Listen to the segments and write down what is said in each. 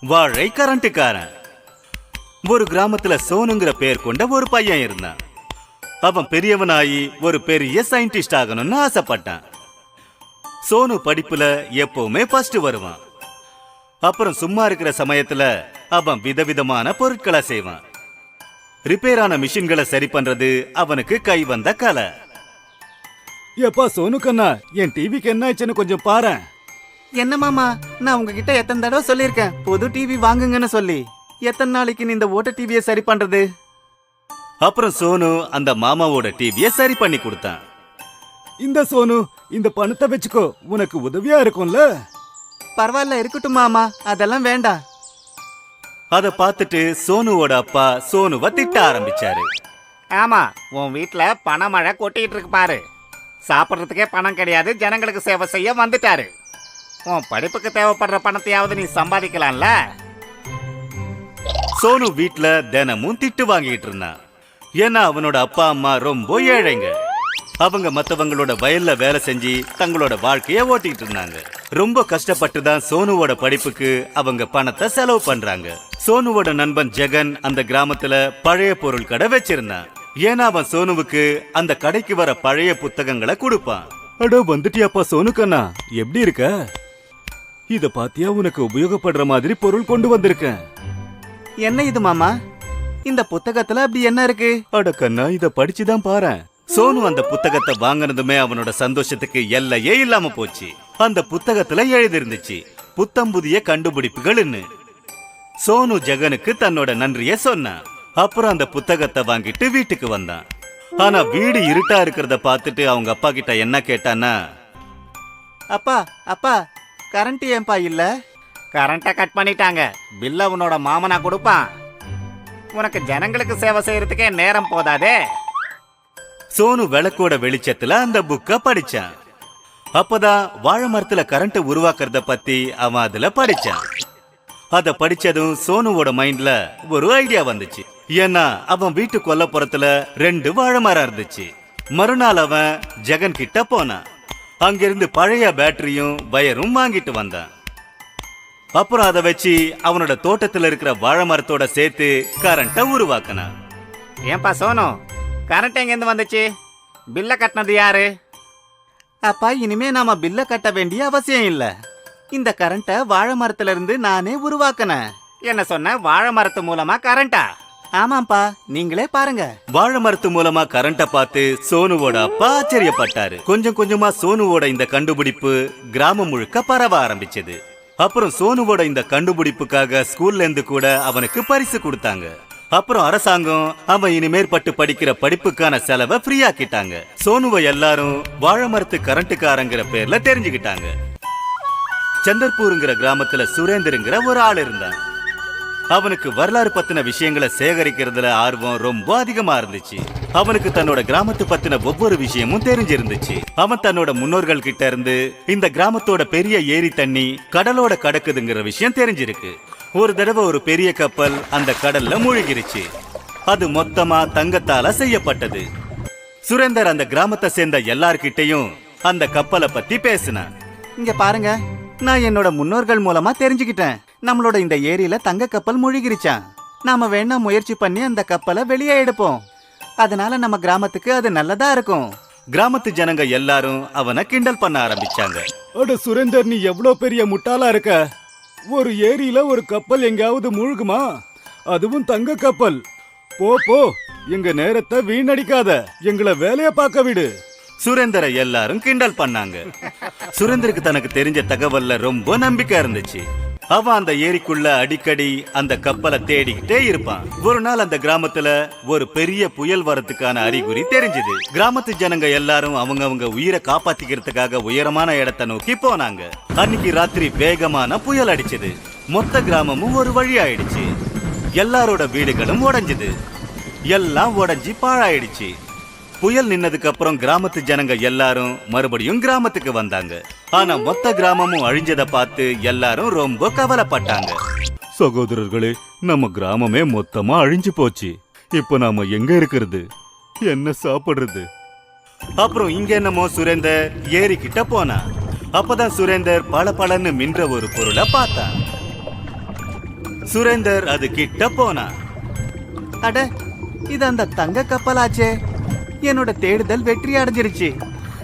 வாழை கரண்ட்டுக்காரன். ஒரு கிராமத்துல சோனுங்கிற பேர் கொண்ட ஒரு பையன் இருந்தான். அவன் பெரியவனாயி ஒரு பெரிய சயின்டிஸ்ட் ஆகணும்னு ஆசைப்பட்டான். சோனு படிப்புல எப்பவுமே ஃபர்ஸ்ட் வருவான். அப்புறம் சும்மா இருக்கிற சமயத்துல அவன் விதவிதமான பொருட்களை செய்வான். ரிப்பேர் ஆன மிஷின்களை சரி பண்றது அவனுக்கு கை வந்த கலை. எப்பா சோனு கண்ணா என் டிவிக்கு என்ன ஆச்சுன்னு கொஞ்சம் பாரேன். என்ன மாமா? நான் உங்ககிட்ட எத்தனை தடவை சொல்லியிருக்கேன். புது டிவி வாங்குங்கன்னு சொல்லி. எத்தனை நாளைக்கு நீ இந்த ஓட்ட டிவியை சரி பண்றது? அப்புறம் சோனு அந்த மாமாவோட டிவியை சரி பண்ணி கொடுத்தான். இந்த சோனு இந்த பணத்தை வச்சுக்கோ. உனக்கு உதவியா இருக்கும்ல? பரவாயில்ல இருக்கட்டும் மாமா. அதெல்லாம் வேண்டாம். அதை பார்த்துட்டு சோனுவோட அப்பா சோனுவை திட்ட ஆரம்பிச்சாரு. ஆமா உன் வீட்ல பணமழை கொட்டிட்டு இருக்கு பாரு. சாப்பிட்றதுக்கே பணம் கிடையாது ஜனங்களுக்கு சேவை செய்ய வந்துட்டாரு. உன் படிப்புக்கு தேவைப்படுற பணத்தையாவது நீ சம்பாதிக்கலாம்ல? சோனு வீட்ல தினமும் திட்டு வாங்கிட்டு இருந்தான் ஏன்னா அவனோட அப்பா அம்மா ரொம்ப ஏழைங்க. அவங்க மத்தவங்களோட வயல்ல வேலை செஞ்சு தங்களோட வாழ்க்கைய ஓட்டிட்டு இருந்தாங்க. ரொம்ப கஷ்டப்பட்டு தான் சோனுவோட படிப்புக்கு அவங்க பணத்தை செலவு பண்றாங்க. சோனுவோட நண்பன் ஜெகன் அந்த கிராமத்துல பழைய பொருள் கடை வச்சிருந்தான் ஏன்னா அவன் சோனுவுக்கு அந்த கடைக்கு வர பழைய புத்தகங்களை கொடுப்பான். அடோ வந்துட்டியாப்பா சோனு கண்ணா எப்படி இருக்க? இத பாத்தியா உனக்கு உபயோகப்படுற மாதிரி பொருள் கொண்டு வந்திருக்கேன். என்ன இது மாமா? இந்த புத்தகத்துல அப்படி என்ன இருக்கு? அட கண்ணா இத படிச்சுதான் பாரேன். சோனு அந்த புத்தகத்தை வாங்கினதுமே அவனோட சந்தோஷத்துக்கு எல்லையே இல்லாம போச்சு. அந்த புத்தகத்துல எழுதிருந்துச்சு புத்தம் புதிய கண்டுபிடிப்புகள்னு. சோனு ஜெகனுக்கு தன்னோட நன்றிய சொன்னான். அப்புறம் அந்த புத்தகத்தை வாங்கிட்டு வீட்டுக்கு வந்தான். ஆனா வீடு இருட்டா இருக்கிறத பார்த்துட்டு அவங்க அப்பா கிட்ட என்ன கேட்டான்னா அப்பா அப்பா கரண்ட் ஏன்பா இல்ல? கரண்ட்டை கட் பண்ணிட்டாங்க. பில்ல உன்னோட மாமனா கொடுப்பான். உனக்கு ஜனங்களுக்கு சேவை செய்யறதுக்கே நேரம் போதாதே. சோனு விளக்கோட வெளிச்சத்துல அந்த புக்க படிச்சான். அப்பதான் வாழை மரத்துல கரண்ட் உருவாக்குறத பத்தி அவன் அதுல படிச்சான். அத படிச்சதும் சோனுவோட மைண்ட்ல ஒரு ஐடியா வந்துச்சு. ஏன்னா அவன் வீட்டு கொல்லப்புறத்துல ரெண்டு வாழை மரம் இருந்துச்சு. மறுநாள் அவன் ஜெகன் கிட்ட போனான். அங்கிருந்து பழைய பேட்டரியும் வயரும் வாங்கிட்டு வந்தான். அப்புறம் அதை வச்சு அவனோட தோட்டத்துல இருக்கிற வாழை மரத்தோட சேர்த்து கரண்ட உருவாக்கினான். ஏன்பா சோனு கரண்ட் எங்கேருந்து வந்துச்சு? பில்ல கட்டினது யாரு? அப்பா இனிமே நாம பில்ல கட்ட வேண்டிய அவசியம் இல்ல. இந்த கரண்ட்டை வாழை மரத்துல இருந்து நானே உருவாக்கினேன். என்ன சொன்ன? வாழை மரத்து மூலமா கரண்டா? ஆமாப்பா நீங்களே பாருங்க. வாழை மரத்து மூலமா கரண்ட பார்த்து சோனுவோட அப்பா ஆச்சரியப்பட்டாரு. கொஞ்சம் கொஞ்சமா சோனுவோட இந்த கண்டுபிடிப்பு கிராமம் முழுக்க பரவ ஆரம்பிச்சது. அப்புறம் சோனுவோட இந்த கண்டுபிடிப்புக்காக ஸ்கூல்ல இருந்து கூட அவனுக்கு பரிசு கொடுத்தாங்க. அப்புறம் அரசாங்கம் அவன் இனிமேற்பட்டு படிக்கிற படிப்புக்கான செலவை ஃப்ரீ ஆக்கிட்டாங்க. சோனுவை எல்லாரும் வாழை மரத்து கரண்ட்டுக்காரங்கிற பேர்ல தெரிஞ்சுக்கிட்டாங்க. சந்தர்பூருங்கிற கிராமத்துல சுரேந்தருங்கிற ஒரு ஆள் இருந்தான். அவனுக்கு வரலாறு பத்தின விஷயங்களை சேகரிக்கிறதுல ஆர்வம் ரொம்ப அதிகமா இருந்துச்சு. அவனுக்கு தன்னோட கிராமத்து பத்தின ஒவ்வொரு விஷயமும் தெரிஞ்சிருந்துச்சு. அவன் தன்னோட முன்னோர்கள் கிட்ட இருந்து இந்த கிராமத்தோட பெரிய ஏரி தண்ணி கடலோட கடக்குதுங்கிற விஷயம் தெரிஞ்சிருக்கு. ஒரு தடவை ஒரு பெரிய கப்பல் அந்த கடல்ல மூழ்கிருச்சு. அது மொத்தமா தங்கத்தால செய்யப்பட்டது. சுரேந்தர் அந்த கிராமத்தை சேர்ந்த எல்லார்கிட்டையும் அந்த கப்பலை பத்தி பேசினான். இங்க பாருங்க நான் என்னோட முன்னோர்கள் மூலமா தெரிஞ்சுக்கிட்டேன். நம்மளோட இந்த ஏரியில தங்க கப்பல் முழுகிருச்சான் நாம வேணா முயற்சி பண்ணி அந்த கப்பலை வெளியே எடுப்போம். அதனால நம்ம கிராமத்துக்கு அது நல்லதா இருக்கும். கிராமத்து ஜனங்க எல்லாரும் அவனை கிண்டல் பண்ண ஆரம்பிச்சாங்க. அட சுரேந்தர் நீ எவ்வளோ பெரிய முட்டாளா இருக்க? ஒரு ஏரியில ஒரு கப்பல் எங்கேயாவது மூழ்குமா? அதுவும் தங்க கப்பல். போ போ. எங்க நேரத்தை வீணடிக்காத. எங்களை வேலைய பார்க்க விடு. சுரேந்தரை எல்லாரும் கிண்டல் பண்ணாங்க. சுரேந்தருக்கு தனக்கு தெரிஞ்ச தகவல்ல ரொம்ப நம்பிக்கை இருந்துச்சு. அவன் அந்த ஏரிக்குள்ள அடிக்கடி அந்த கப்பலை தேடிக்கிட்டே இருப்பான். ஒரு நாள் அந்த கிராமத்துல ஒரு பெரிய புயல் வரத்துக்கான அறிகுறி தெரிஞ்சது. கிராமத்து ஜனங்க எல்லாரும் அவங்க அவங்க உயிரை காப்பாத்திக்கிறதுக்காக உயரமான இடத்தை நோக்கி போனாங்க. அன்னைக்கு ராத்திரி வேகமான புயல் அடிச்சது. மொத்த கிராமமும் ஒரு வழி ஆயிடுச்சு. எல்லாரோட வீடுகளும் உடஞ்சது. எல்லாம் உடஞ்சி பாழாயிடுச்சு. புயல் நின்னதுக்கு அப்புறம் கிராமத்து ஜனங்க எல்லாரும் மறுபடியும் கிராமத்துக்கு வந்தாங்க. ஆனா மொத்த கிராமமும் அழிஞ்சத பார்த்து எல்லாரும் ரொம்ப கவலைப்பட்டாங்க. சகோதரர்களே நம்ம கிராமமே மொத்தமா அழிஞ்சு போச்சு. இப்போ நாம எங்க இருக்கிறது? என்ன சாப்பிடுறது? அப்புறம் இங்க என்னமோ சுரேந்தர் ஏரி கிட்ட போனான் அப்பதான் சுரேந்தர் பல பலன்னு மின்ற ஒரு பொருளை பார்த்தான் சுரேந்தர் அது கிட்ட போனான் அட இது அந்த தங்க கப்பலாச்சே. என்னோட தேடுதல் வெற்றி அடைஞ்சிருச்சு.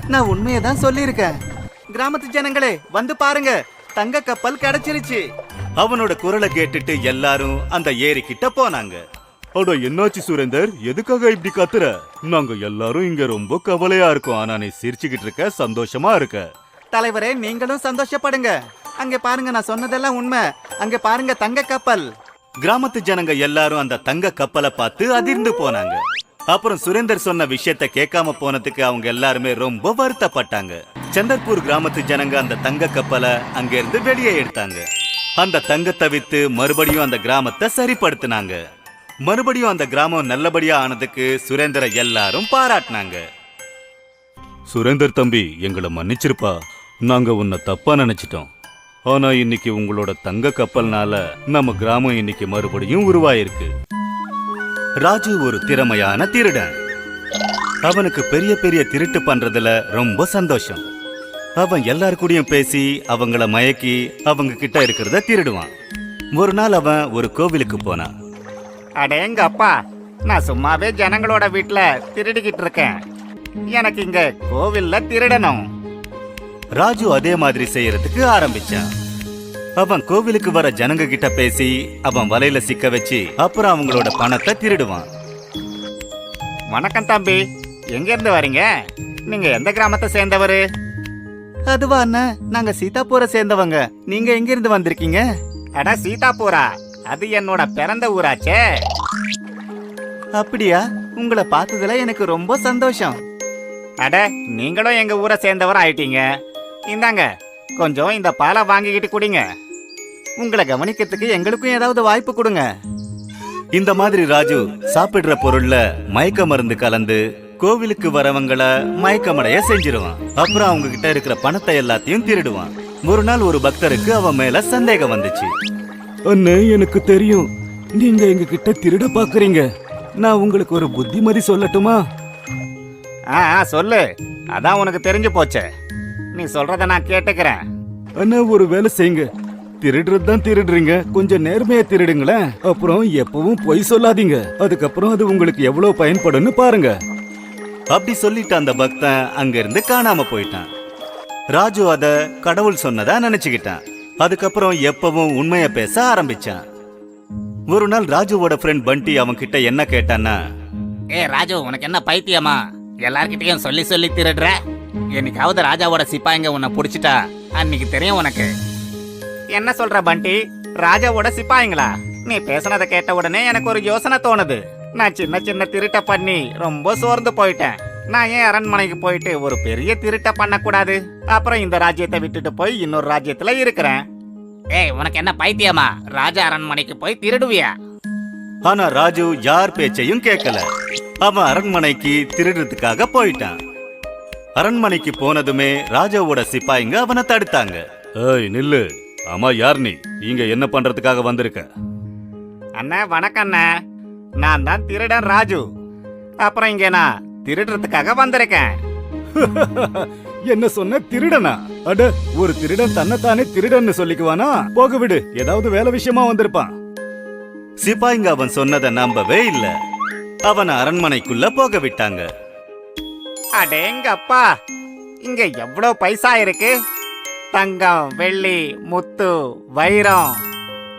நான் உண்மையை தான் சொல்லியிருக்கேன். கிராமத்து ஜனங்களே வந்து பாருங்க. தங்க கப்பல் கிடைச்சிருச்சு. அவனோட குரலை கேட்டுட்டு எல்லாரும் அந்த ஏரி கிட்ட போனாங்க. அட என்னாச்சு சுரேந்தர்? எதுக்காக இப்படி கத்துற? நாங்க எல்லாரும் இங்க ரொம்ப கவலையா இருக்கோம். ஆனா நீ சிரிச்சுக்கிட்டு இருக்க சந்தோஷமா இருக்க. தலைவரே நீங்களும் சந்தோஷப்படுங்க. அங்க பாருங்க நான் சொன்னதெல்லாம் உண்மை. அங்க பாருங்க தங்க கப்பல். கிராமத்து ஜனங்க எல்லாரும் அந்த தங்க கப்பலை பார்த்து அதிர்ந்து போனாங்க. அப்புறம் சுரேந்தர் சொன்ன விஷயத்த கேட்காம போனதுக்கு அவங்க எல்லாருமே ரொம்ப வருத்தப்பட்டாங்க. சந்தர்பூர் கிராமத்து ஜனங்க அந்த தங்க கப்பலை அங்கிருந்து வெளியே எடுத்தாங்க. அந்த தங்கத்தை வித்து மறுபடியும் அந்த கிராமத்தை சரிப்படுத்தினாங்க. மறுபடியும் அந்த கிராமம் நல்லபடியா ஆனதுக்கு சுரேந்தரை எல்லாரும் பாராட்டினாங்க. சுரேந்தர் தம்பி எங்களை மன்னிச்சிருப்பா. நாங்க உன்னை தப்பா நினைச்சிட்டோம். ஆனா இன்னைக்கு உங்களோட தங்க கப்பல்னால நம்ம கிராமம் இன்னைக்கு மறுபடியும் உருவாயிருக்கு. ராஜு ஒரு திறமையான திருடன். அவனுக்கு பெரிய பெரிய திருட்டு பண்றதுல ரொம்ப சந்தோஷம். அவன் எல்லார் கூடயும் பேசி அவங்கள மயக்கி அவங்க கிட்ட இருக்கிறத திருடுவான். ஒரு நாள் அவன் ஒரு கோவிலுக்கு போனான். அடேங்க அப்பா நான் சும்மாவே ஜனங்களோட வீட்ல திருடிக்கிட்டு இருக்கேன். எனக்கு இங்க கோவில்ல திருடணும். ராஜு அதே மாதிரி செய்யறதுக்கு ஆரம்பிச்சான். அவன் கோவிலுக்கு வர ஜனங்க கிட்ட பேசி அவன் வலையில சிக்க வச்சு அப்புறம் அவங்களோட பணத்தை திருடுவான். வணக்கம் தம்பி. எங்க இருந்து வரீங்க? நீங்க எந்த கிராமத்தை சேர்ந்தவரு? அதுவா அண்ணன் நாங்க சீதாபூரை சேர்ந்தவங்க. நீங்க எங்க இருந்து வந்திருக்கீங்க? அட சீதாபூரா அது என்னோட பிறந்த ஊராச்சே. அப்படியா? உங்களை பார்த்ததுல எனக்கு ரொம்ப சந்தோஷம். அட நீங்களும் எங்க ஊரை சேர்ந்தவர் ஆயிட்டீங்க இந்தாங்க கொஞ்சம் இந்த பாலை வாங்கிக்கிட்டு குடிங்க. உங்களை கவனிக்கிறதுக்கு எங்களுக்கும் ஏதாவது வாய்ப்பு கொடுங்க. இந்த மாதிரி ராஜு சாப்பிடுற பொருள்ல மயக்க மருந்து கலந்து கோவிலுக்கு வரவங்கள மயக்கமடைய செஞ்சிருவான். அப்புறம் அவங்க கிட்ட இருக்கிற பணத்தை எல்லாத்தையும் திருடுவான். ஒரு நாள் ஒரு பக்தருக்கு அவன் மேல சந்தேகம் வந்துச்சு. அண்ணே எனக்கு தெரியும். நீங்க எங்க கிட்ட திருட பாக்குறீங்க நான் உங்களுக்கு ஒரு புத்திமதி சொல்லட்டுமா? ஆ ஆ, சொல்லு. அதான் உனக்கு தெரிஞ்சு போச்சே. நீ சொல்றத நான் கேட்டுக்கிறேன். அண்ணா ஒரு வேலை செய்யுங்க. திருடுறது தான் திருடுறீங்க. கொஞ்சம் நேர்மையா திருடுங்களேன். அப்புறம் எப்பவும் பொய் சொல்லாதீங்க. அதுக்கப்புறம் அது உங்களுக்கு எவ்வளவு பயன்படும்னு பாருங்க. அப்படி சொல்லிட்டு அந்த பக்தன் அங்கிருந்து காணாம போயிட்டான். ராஜு அத கடவுள் சொன்னதா நினைச்சுக்கிட்டான். அதுக்கப்புறம் எப்பவும் உண்மைய பேச ஆரம்பிச்சான். ஒரு நாள் ராஜுவோட ஃப்ரெண்ட் பண்டி அவன் கிட்ட என்ன கேட்டான்னா ஏ ராஜு உனக்கு என்ன பைத்தியமா? எல்லார்கிட்டயும் சொல்லி சொல்லி திருடுற? என்னைக்காவது ராஜாவோட சிப்பாய்ங்க உன்னை புடிச்சிட்டா அன்னைக்கு தெரியும் உனக்கு. என்ன சொல்ற பண்டி? ராஜாவோட சிப்பாய்ங்களா? நீ பேசுனதை கேட்ட உடனே எனக்கு ஒரு யோசனை தோணுது. நான் சின்ன சின்ன திருட்ட பண்ணி ரொம்ப சோர்ந்து போயிட்டேன். நான் ஏன் அரண்மனைக்கு போயிட்டு ஒரு பெரிய திருட்ட பண்ணக்கூடாது? அப்புறம் இந்த ராஜ்யத்தை விட்டுட்டு போய் இன்னொரு ராஜ்யத்துல இருக்கிறேன். ஏய் உனக்கு என்ன பைத்தியமா? ராஜா அரண்மனைக்கு போய் திருடுவியா? ஆனா ராஜு யார் பேச்சையும் கேட்கல. அவன் அரண்மனைக்கு திருடுறதுக்காக போயிட்டான். அரண்மனைக்கு போனதுமே ராஜாவோட சிப்பாய்ங்க அவனை தடுத்தாங்க. ஏய் நில்லு. ஆமா யார் நீ இங்க என்ன பண்றதுக்காக வந்திருக்க? அண்ணா வணக்கம் அண்ணா. நான் தான் திருடன் ராஜு. அப்புறம் இங்க நான் திருடுறதுக்காக வந்திருக்கேன். என்ன சொன்ன திருடனா? அட ஒரு திருடன் தன்னைத்தானே திருடன்னு சொல்லிக்குவானா? போக விடு ஏதாவது வேலை விஷயமா வந்திருப்பான். சிப்பாய்ங்க அவன் சொன்னதை நம்பவே இல்ல. அவனை அரண்மனைக்குள்ள போக விட்டாங்க. அடேங்கப்பா இங்க எவ்வளவு பைசா இருக்கு? தங்கம் வெள்ளி முத்து வைரம்.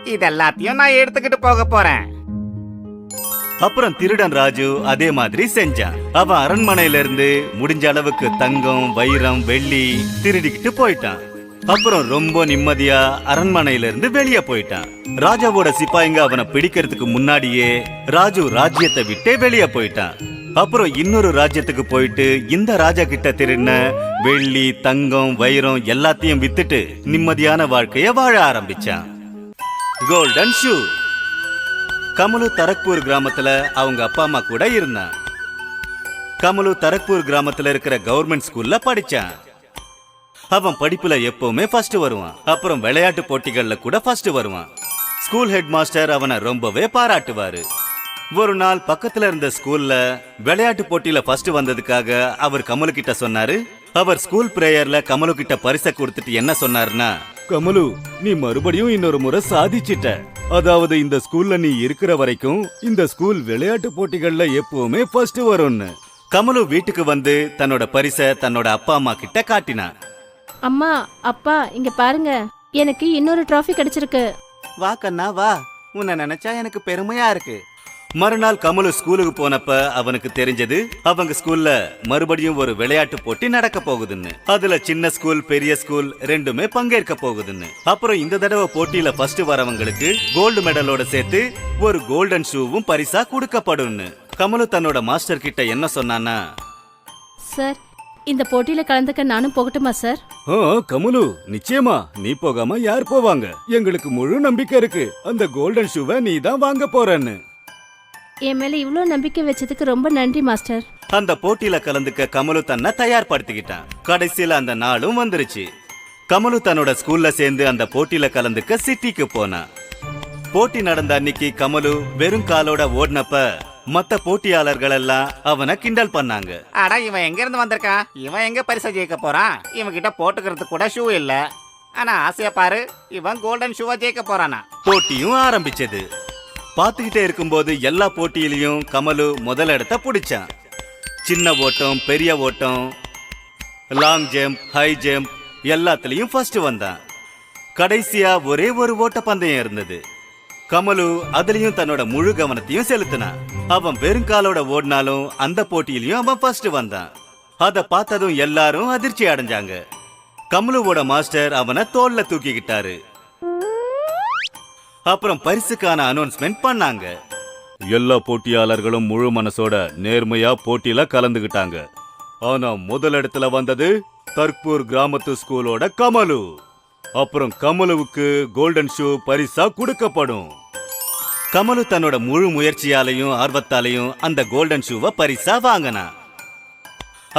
இதெல்லாத்தையும் நான் எடுத்துக்கிட்டு போக போறேன். அப்புறம் திருடன் ராஜு அதே மாதிரி செஞ்சான். அவன் அரண்மனையில இருந்து முடிஞ்ச அளவுக்கு தங்கம் வைரம் வெள்ளி திருடிக்கிட்டு போயிட்டான். அப்புறம் ரொம்ப நிம்மதியா அரண்மனையில இருந்து வெளியே போயிட்டான். ராஜாவோட சிப்பாய்ங்க அவனை பிடிக்கிறதுக்கு முன்னாடியே ராஜு ராஜ்யத்தை விட்டே வெளியே போயிட்டான். அப்புறம் இன்னொரு ராஜ்யத்துக்கு போயிட்டு இந்த ராஜா கிட்ட திருடின வெள்ளி தங்கம் வைரம் எல்லாத்தையும் வித்துட்டு நிம்மதியான வாழ்க்கைய வாழ ஆரம்பிச்சான். கோல்டன் ஷூ கமலு தரக்பூர் கிராமத்துல அவங்க அப்பா அம்மா கூட இருந்தான். கமலு தரக்பூர் கிராமத்துல இருக்கிற கவர்மெண்ட் ஸ்கூல்ல படிச்சான். அவன் படிப்புல எப்பவுமே ஃபர்ஸ்ட் வருவான். அப்புறம் விளையாட்டு போட்டிகள்ல கூட ஃபர்ஸ்ட் வருவான். ஸ்கூல் ஹெட் மாஸ்டர் அவனை ரொம்பவே பாராட்டுவாரு. ஒரு நாள் பக்கத்துல இருந்த ஸ்கூல்ல விளையாட்டு போட்டியில ஃபர்ஸ்ட் வந்ததுக்காக அவர் கமலு கிட்ட சொன்னாரு. அவர் ஸ்கூல் பிரேயர்ல கமலு கிட்ட பரிசை கொடுத்துட்டு என்ன சொன்னாருன்னா கமலு நீ மறுபடியும் இன்னொரு முறை சாதிச்சிட்ட. அதாவது இந்த ஸ்கூல்ல நீ இருக்கிற வரைக்கும் இந்த ஸ்கூல் விளையாட்டு போட்டிகள்ல எப்பவுமே ஃபர்ஸ்ட் வரும்னு. கமலு வீட்டுக்கு வந்து தன்னோட பரிசை தன்னோட அப்பா அம்மா கிட்ட காட்டினான் அம்மா அப்பா இங்க பாருங்க. எனக்கு இன்னொரு டிராஃபி கிடைச்சிருக்கு. வா கண்ணா வா. உன்னை நினைச்சா எனக்கு பெருமையா இருக்கு. மறுநாள் கமலு ஸ்கூலுக்கு போனப்ப அவனுக்கு தெரிஞ்சது அவங்க ஸ்கூல்ல மறுபடியும் ஒரு விளையாட்டு போட்டி நடக்க போகுதுன்னு. அதுல சின்ன ஸ்கூல் பெரிய ஸ்கூல் ரெண்டுமே பங்கேற்க போகுதுன்னு. அப்புறம் இந்த தடவை போட்டியில ஃபர்ஸ்ட் வரவங்களுக்கு கோல்டு மெடலோட சேர்த்து ஒரு கோல்டன் ஷூவும் பரிசா கொடுக்கப்படும்னு. கமலு தன்னோட மாஸ்டர் கிட்ட என்ன சொன்னான்னா சார் இந்த போட்டியில கலந்துக்க நானும் போகட்டுமா சார்? ஆ கமலு நிச்சயமா. நீ போகாம யார் போவாங்க? எங்களுக்கு முழு நம்பிக்கை இருக்கு. அந்த கோல்டன் ஷூவை நீ தான் வாங்க போறன்னு. என் மேல இவ்ளோ நம்பிக்கை வச்சதுக்கு ரொம்ப நன்றி மாஸ்டர். அந்த போட்டியில கலந்துக்க கமலு தன்னை தயார்படுத்திக்கிட்டான். கடைசியில அந்த நாளும் வந்துருச்சு. கமலு தன்னோட ஸ்கூல்ல சேர்ந்து அந்த போட்டியில கலந்துக்க சிட்டிக்கு போனான் போட்டி நடந்த அன்னைக்கு கமலு வெறும் காலோட ஓடினப்ப மத்த போட்டியாளர்கள் எல்லாம் அவனை கிண்டல் பண்ணாங்க. அட இவன் எங்க இருந்து வந்திருக்கான்? இவன் எங்க பரிசை ஜெயிக்க போறான்? இவன் கிட்ட போட்டுக்கிறதுக்கு கூட ஷூ இல்ல. ஆனா ஆசையா பாரு இவன் கோல்டன் ஷூவா ஜெயிக்க போறானா. போட்டியும் ஆரம்பிச்சது. பார்த்துக்கிட்டே இருக்கும்போது எல்லா போட்டியிலையும் கமலு முதல் இடத்த பிடிச்சான். சின்ன ஓட்டம் பெரிய ஓட்டம் லாங் ஜம்ப் ஹை ஜம்ப் எல்லாத்துலயும் ஃபர்ஸ்ட் வந்தான். கடைசியா ஒரே ஒரு ஓட்டப்பந்தயம் இருந்தது. கமலு அதுலயும் தன்னோட முழு கவனத்தையும் செலுத்தினான். அவன் வெறுங்காலோட ஓடினாலும் அந்த போட்டியிலையும் அவன் ஃபர்ஸ்ட் வந்தான். அதை பார்த்ததும் எல்லாரும் அதிர்ச்சி அடைஞ்சாங்க. கமலுவோட மாஸ்டர் அவனை தோல்ல தூக்கிக்கிட்டாரு. அப்புறம் பரிசுக்கான அனௌன்ஸ்மெண்ட் பண்ணாங்க. எல்லா போட்டியாளர்களும் முழு மனசோட நேர்மையா போட்டியில கலந்துகிட்டாங்க. ஆனா முதல் இடத்துல வந்தது தர்பூர் கிராமத்து ஸ்கூலோட கமலு. அப்புறம் கமலுவுக்கு கோல்டன் ஷூ பரிசா கொடுக்கப்படும். கமலு தன்னோட முழு முயற்சியாலையும் ஆர்வத்தாலையும் அந்த கோல்டன் ஷூவை பரிசா வாங்கினான்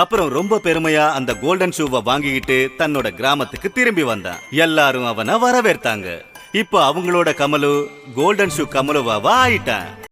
அப்புறம் ரொம்ப பெருமையா அந்த கோல்டன் ஷூவை வாங்கிக்கிட்டு தன்னோட கிராமத்துக்கு திரும்பி வந்தான். எல்லாரும் அவனை வரவேற்த்தாங்க இப்போ அவங்களோட கமலு கோல்டன் ஷூ கமலுவாவா ஆயிட்டான்.